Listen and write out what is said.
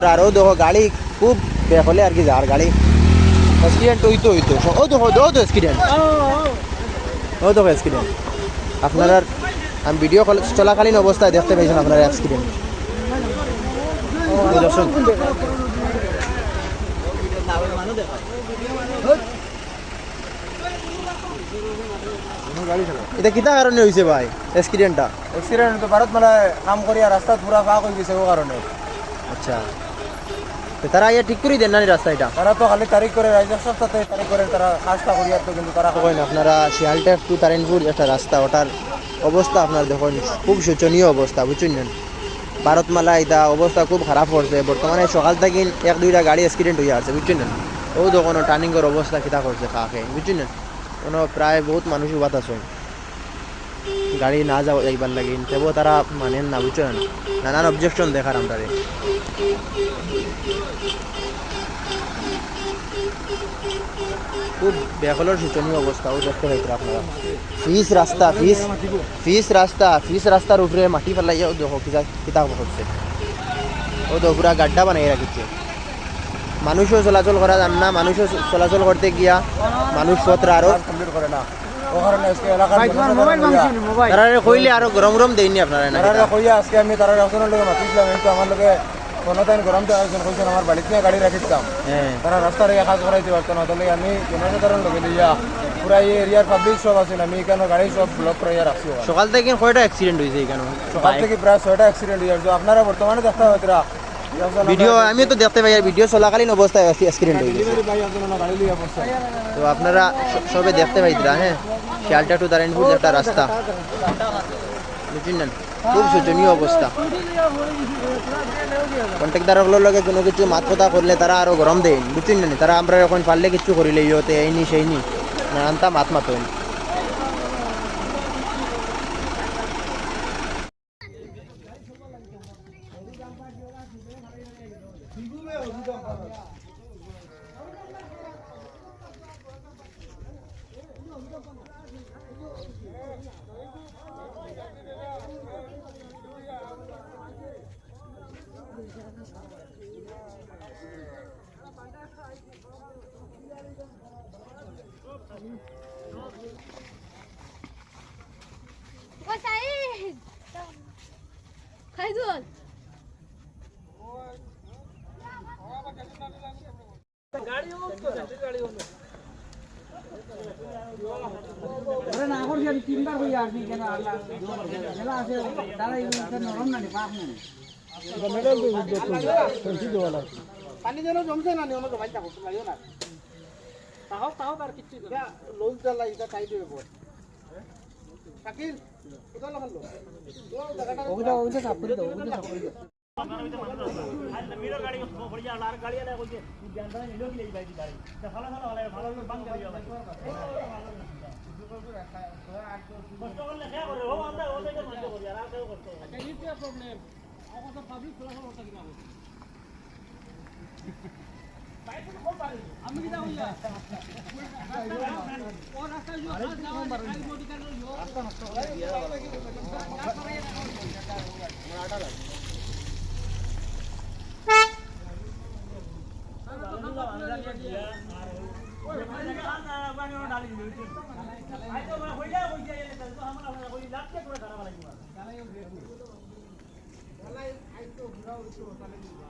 আরও দেখো গাড়ি খুব বেহলে আর কি যার গাড়ি। অ্যাক্সিডেন্ট হইতো হইতো ও দেখো ও তো অ্যাক্সিডেন্ট ও দেখো অ্যাক্সিডেন্ট আপনারা আমি ভিডিও কল চলাকালীন অবস্থায় দেখতে পেয়েছেন আপনারা অ্যাক্সিডেন্ট এটা কিতা কারণে হয়েছে ভাই অ্যাক্সিডেন্টটা এক্সিডেন্ট তো ভারত মানে কাম করিয়া রাস্তা পুরা ফাঁক হয়ে গেছে ও কারণে। আচ্ছা। তো তারা ইয়ে ঠিক করে দেন না রাস্তা এটা তারা তো খালি তারিখ করে সপ্তাহে তারিখ করে তারা কাজটা করিয়া তো কিন্তু তারা দেখেন আপনারা শিয়ালটা টু তারিনপুর একটা রাস্তা ওটার অবস্থা আপনার দেখুন খুব শোচনীয় অবস্থা বুঝছেন না? ভারতমালা এটা অবস্থা খুব খারাপ করছে বর্তমানে সকাল থেকে এক দুইটা গাড়ি অ্যাক্সিডেন্ট হয়ে আছে বুঝছেন না? ও দেখুন টার্নিংয়ের অবস্থা কিতা করছে কাকে বুঝছেন না? কোনো প্রায় বহুত মানুষ উবাত আছে গাড়ি না যাও যাইবার লাগে, তবুও তারা মানেন না, বুঝছেন? নানান অবজেকশন দেখার আমরা খুব বেহলের শোচনীয় অবস্থা, ও দেখতে পাইতে আপনারা। ফিস রাস্তা, ফিস ফিস রাস্তা, ফিস রাস্তার উপরে মাটি ফেলাইয়া ও দেখো, কিতা কিতা হচ্ছে ও তো পুরা গাড্ডা বানাই রাখিছে। মানুষও চলাচল করা যান না, মানুষও চলাচল করতে গিয়া মানুষ পত্র আরও কমপ্লিট করে না ও কারণে আজকে এলাকার তারা কইলে আরও গরম গরম আমি তারা একজনের লোক মাতিছিলাম কিন্তু আমার লোকে কোনো টাইম গরম তো একজন কইছেন আমার বাড়িতে গাড়ি রাখিতাম হ্যাঁ তারা রাস্তার এই কাজ করাইতে পারতো না তাহলে আমি জনসাধারণ লোকে এই এরিয়ার পাবলিক সব আছেন আমি কেন গাড়ি ব্লক করাইয়া রাখছি সকাল থেকে কয়টা অ্যাক্সিডেন্ট হয়েছে এখানে সকাল থেকে প্রায় ছয়টা অ্যাক্সিডেন্ট হয়ে যাচ্ছে আপনারা বর্তমানে দেখতে পাবেন ভিডিও আমি তো দেখতে পাই ভিডিও চলাকালীন অবস্থায় অ্যাক্সিডেন্ট হয়ে গেছে। তো আপনারা সবে দেখতে পাইতরা হ্যাঁ? শিয়ালটা টু নারায়ণপুর একটা রাস্তা। না খুব শোচনীয় অবস্থা। কন্ট্রাক্টারগুলোর লগে কোনো কিছু মাত কথা করলে তারা আরও গরম দেয়। বুঝছেন না তারা আমরা এখন পারলে কিছু করিলে ইয়তে এইনি সেইনি নানানটা মাত মাত মাতেন ও সাইদ খাইদুল আরে না করছি আমি তিনবার হয়ে আসি কেন আল্লাহ মেলা আছে তারা নরম না পাক না। পানি যেন জমছে না নিয়ম জমাই থাকো লাগিও না। তাহক তাহক আর কিছু লোন চালা এটা চাই দেবে বল। শাকিল কোথাও করে দাও সাপ করে দাও। আমি কিটা হইয়া ও রাস্তা ইয়ো খাস না খালি মোটি কার ইয়ো রাস্তা নষ্ট হইয়া মোরা আটা লাগে ಅವರು ತಲೆ ಇಲ್ಲ